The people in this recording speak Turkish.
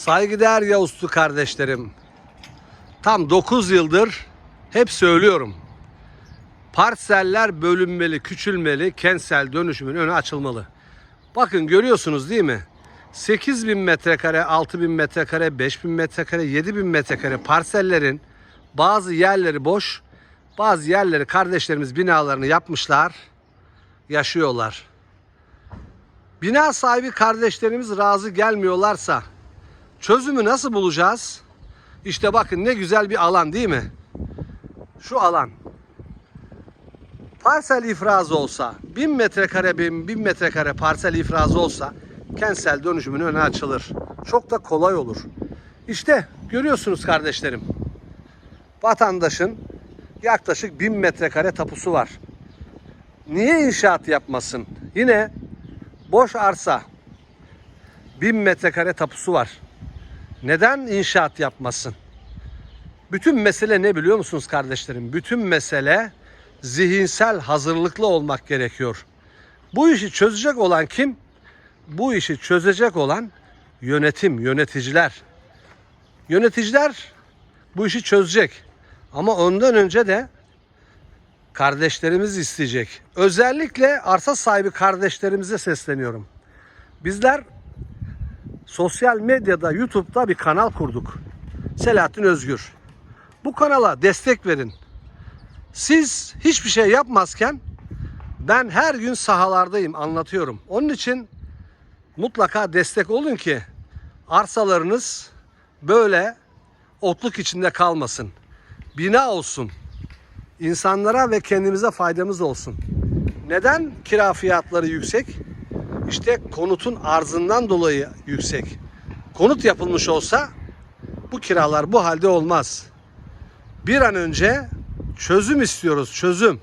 Saygıdeğer Yavuzlu kardeşlerim. Tam 9 yıldır hep söylüyorum. Parseller bölünmeli, küçülmeli, kentsel dönüşümün önü açılmalı. Bakın görüyorsunuz değil mi? 8000 metrekare, 6000 metrekare, 5000 metrekare, 7000 metrekare parsellerin bazı yerleri boş, bazı yerleri kardeşlerimiz binalarını yapmışlar, yaşıyorlar. Bina sahibi kardeşlerimiz razı gelmiyorlarsa çözümü nasıl bulacağız? İşte bakın ne güzel bir alan değil mi? Şu alan. Parsel ifrazı olsa, 1000 metrekare, 1000 metrekare parsel ifrazı olsa kentsel dönüşümün önü açılır. Çok da kolay olur. İşte görüyorsunuz kardeşlerim. Vatandaşın yaklaşık 1000 metrekare tapusu var. Niye inşaat yapmasın? Yine boş arsa 1000 metrekare tapusu var. Neden inşaat yapmasın? Bütün mesele ne biliyor musunuz kardeşlerim? Bütün mesele zihinsel hazırlıklı olmak gerekiyor. Bu işi çözecek olan kim? Bu işi çözecek olan yönetim, yöneticiler. Yöneticiler bu işi çözecek. Ama ondan önce de kardeşlerimiz isteyecek. Özellikle arsa sahibi kardeşlerimize sesleniyorum. Bizler sosyal medyada, YouTube'da bir kanal kurduk. Selahattin Özgür. Bu kanala destek verin. Siz hiçbir şey yapmazken ben her gün sahalardayım, anlatıyorum. Onun için mutlaka destek olun ki arsalarınız böyle otluk içinde kalmasın. Bina olsun. İnsanlara ve kendimize faydamız olsun. Neden kira fiyatları yüksek? İşte konutun arzından dolayı yüksek. Konut yapılmış olsa bu kiralar bu halde olmaz. Bir an önce çözüm istiyoruz, çözüm.